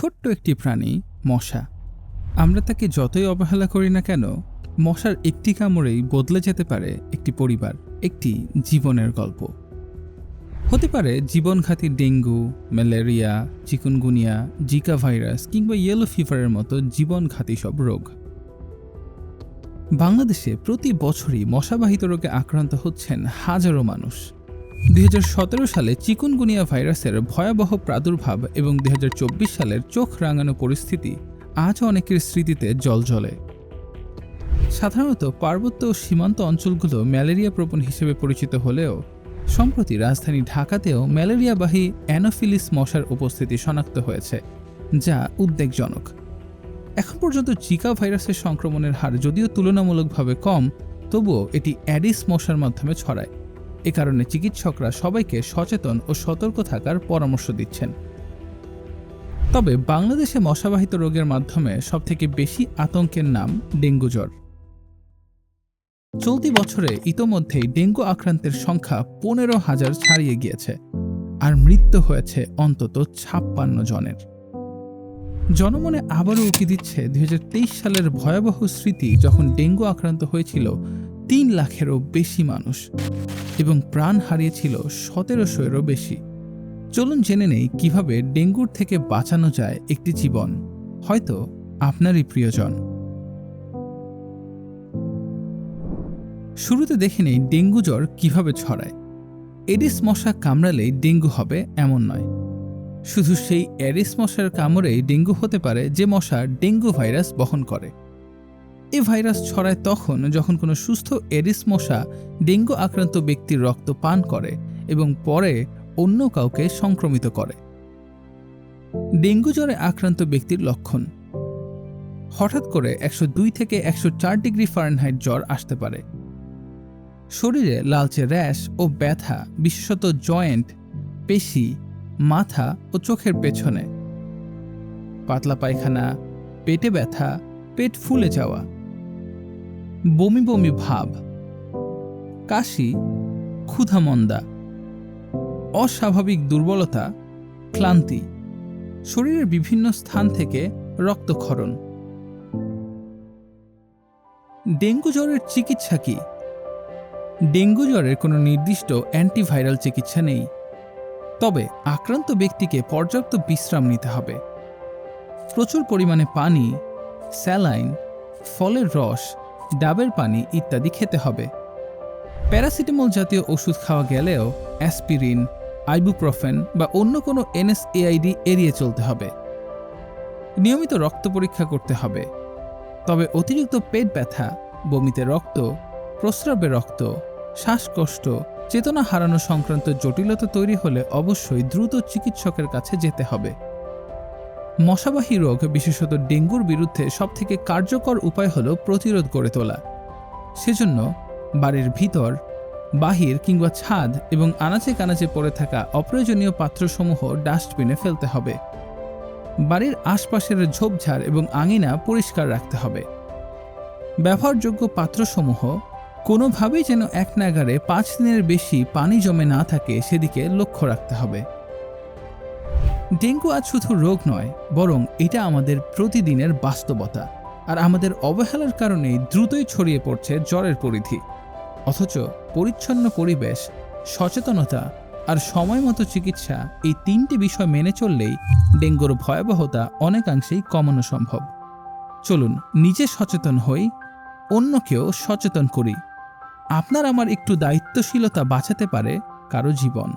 ছোট্ট একটি প্রাণী, মশা। আমরা তাকে যতই অবহেলা করি না কেন, মশার একটি কামড়েই বদলে যেতে পারে একটি পরিবার, একটি জীবনের গল্প। হতে পারে জীবনঘাতী dengue, malaria, chikungunya, Zika virus কিংবা ইয়েলো ফিভারের মতো জীবনঘাতী সব রোগ। বাংলাদেশে প্রতি বছরই মশাবাহিত রোগে আক্রান্ত হচ্ছেন হাজারো মানুষ। দুই হাজার সতেরো সালে চিকুনগুনিয়া ভাইরাসের ভয়াবহ প্রাদুর্ভাব এবং দুই হাজার চব্বিশ সালের চোখ রাঙানো পরিস্থিতি আজও অনেকের স্মৃতিতে জল জ্বলে। সাধারণত পার্বত্য ও সীমান্ত অঞ্চলগুলো ম্যালেরিয়া প্রবণ হিসেবে পরিচিত হলেও, সম্প্রতি রাজধানী ঢাকাতেও ম্যালেরিয়াবাহী অ্যানোফিলিস মশার উপস্থিতি শনাক্ত হয়েছে, যা উদ্বেগজনক। এখন পর্যন্ত জিকা ভাইরাসের সংক্রমণের হার যদিও তুলনামূলকভাবে কম, তবুও এটি অ্যাডিস মশার মাধ্যমে ছড়ায়। এ কারণে চিকিৎসকরা সবাইকে সচেতন ও সতর্ক থাকার পরামর্শ দিচ্ছেন। তবে বাংলাদেশে মশাবাহিত রোগের মাধ্যমে সবথেকে বেশি আতঙ্কের নাম ডেঙ্গু জ্বর। চলতি বছরে ইতোমধ্যেই ডেঙ্গু আক্রান্তের সংখ্যা পনেরো হাজার ছাড়িয়ে গিয়েছে আর মৃত্যু হয়েছে অন্তত ছাপ্পান্ন জনের। জনমনে আবারও উঁকি দিচ্ছে দুই হাজার তেইশ সালের ভয়াবহ স্মৃতি যখন ডেঙ্গু আক্রান্ত হয়েছিল তিন লাখেরও বেশি মানুষ এবং প্রাণ হারিয়েছিল সতেরোশোয়েরও বেশি। চলুন জেনে নেই কীভাবে ডেঙ্গুর থেকে বাঁচানো যায় একটি জীবন। হয়তো আপনারই প্রিয়জন। শুরুতে দেখে নেই ডেঙ্গু জ্বর কীভাবে ছড়ায়। এডিস মশা কামড়ালেই ডেঙ্গু হবে এমন নয়। শুধু সেই এডিস মশার কামড়েই ডেঙ্গু হতে পারে যে মশা ডেঙ্গু ভাইরাস বহন করে। এ ভাইরাস ছড়ায় তখন যখন কোনো সুস্থ এডিস মশা ডেঙ্গু আক্রান্ত ব্যক্তির রক্ত পান করে এবং পরে অন্য কাউকে সংক্রমিত করে। ডেঙ্গু জ্বরে আক্রান্ত ব্যক্তির লক্ষণ। হঠাৎ করে একশো দুই থেকে একশো চার ডিগ্রি ফারেনহাইট জ্বর আসতে পারে। শরীরে লালচে র্যাশ ও ব্যথা, বিশেষত জয়েন্ট, পেশি, মাথা ও চোখের পেছনে। পাতলা পায়খানা, পেটে ব্যথা, পেট ফুলে যাওয়া। বমি বমি ভাব। কাশি, ক্ষুধামন্দা, অস্বাভাবিক দুর্বলতা, ক্লান্তি, শরীরের বিভিন্ন স্থান থেকে রক্তক্ষরণ। ডেঙ্গু জ্বরের চিকিৎসা কি? ডেঙ্গু জ্বরের কোনো নির্দিষ্ট অ্যান্টিভাইরাল চিকিৎসা নেই। তবে আক্রান্ত ব্যক্তিকে পর্যাপ্ত বিশ্রাম নিতে হবে। প্রচুর পরিমাণে পানি, স্যালাইন, ফলের রস ডাবের পানি ইত্যাদি খেতে হবে। প্যারাসিটামল জাতীয় ওষুধ খাওয়া গেলেও অ্যাসপিরিন, আইবুপ্রফেন বা অন্য কোনো এনএসএআইডি এড়িয়ে চলতে হবে। নিয়মিত রক্ত পরীক্ষা করতে হবে। তবে অতিরিক্ত পেট ব্যথা, বমিতে রক্ত, প্রস্রাবে রক্ত, শ্বাসকষ্ট, চেতনা হারানো সংক্রান্ত জটিলতা তৈরি হলে অবশ্যই দ্রুত চিকিৎসকের কাছে যেতে হবে। মশাবাহী রোগ, বিশেষত ডেঙ্গুর বিরুদ্ধে সবথেকে কার্যকর উপায় হল প্রতিরোধ গড়ে তোলা। সেজন্য বাড়ির ভিতর, বাহির কিংবা ছাদ এবং আনাচে কানাচে পড়ে থাকা অপ্রয়োজনীয় পাত্রসমূহ ডাস্টবিনে ফেলতে হবে। বাড়ির আশপাশের ঝোপঝাড় এবং আঙিনা পরিষ্কার রাখতে হবে। ব্যবহারযোগ্য পাত্রসমূহ কোনোভাবেই যেন এক নাগারে পাঁচ দিনের বেশি পানি জমে না থাকে সেদিকে লক্ষ্য রাখতে হবে। ডেঙ্গু আজ শুধু রোগ নয়, বরং এটা আমাদের প্রতিদিনের বাস্তবতা। আর আমাদের অবহেলার কারণেই দ্রুতই ছড়িয়ে পড়ছে জ্বরের পরিধি। অথচ পরিচ্ছন্ন পরিবেশ, সচেতনতা আর সময় মতো চিকিৎসা এই তিনটি বিষয় মেনে চললেই ডেঙ্গুর ভয়াবহতা অনেকাংশেই কমানো সম্ভব। চলুন, নিজে সচেতন হই, অন্যকেও সচেতন করি। আপনার আমার একটু দায়িত্বশীলতা বাঁচাতে পারে কারও জীবন।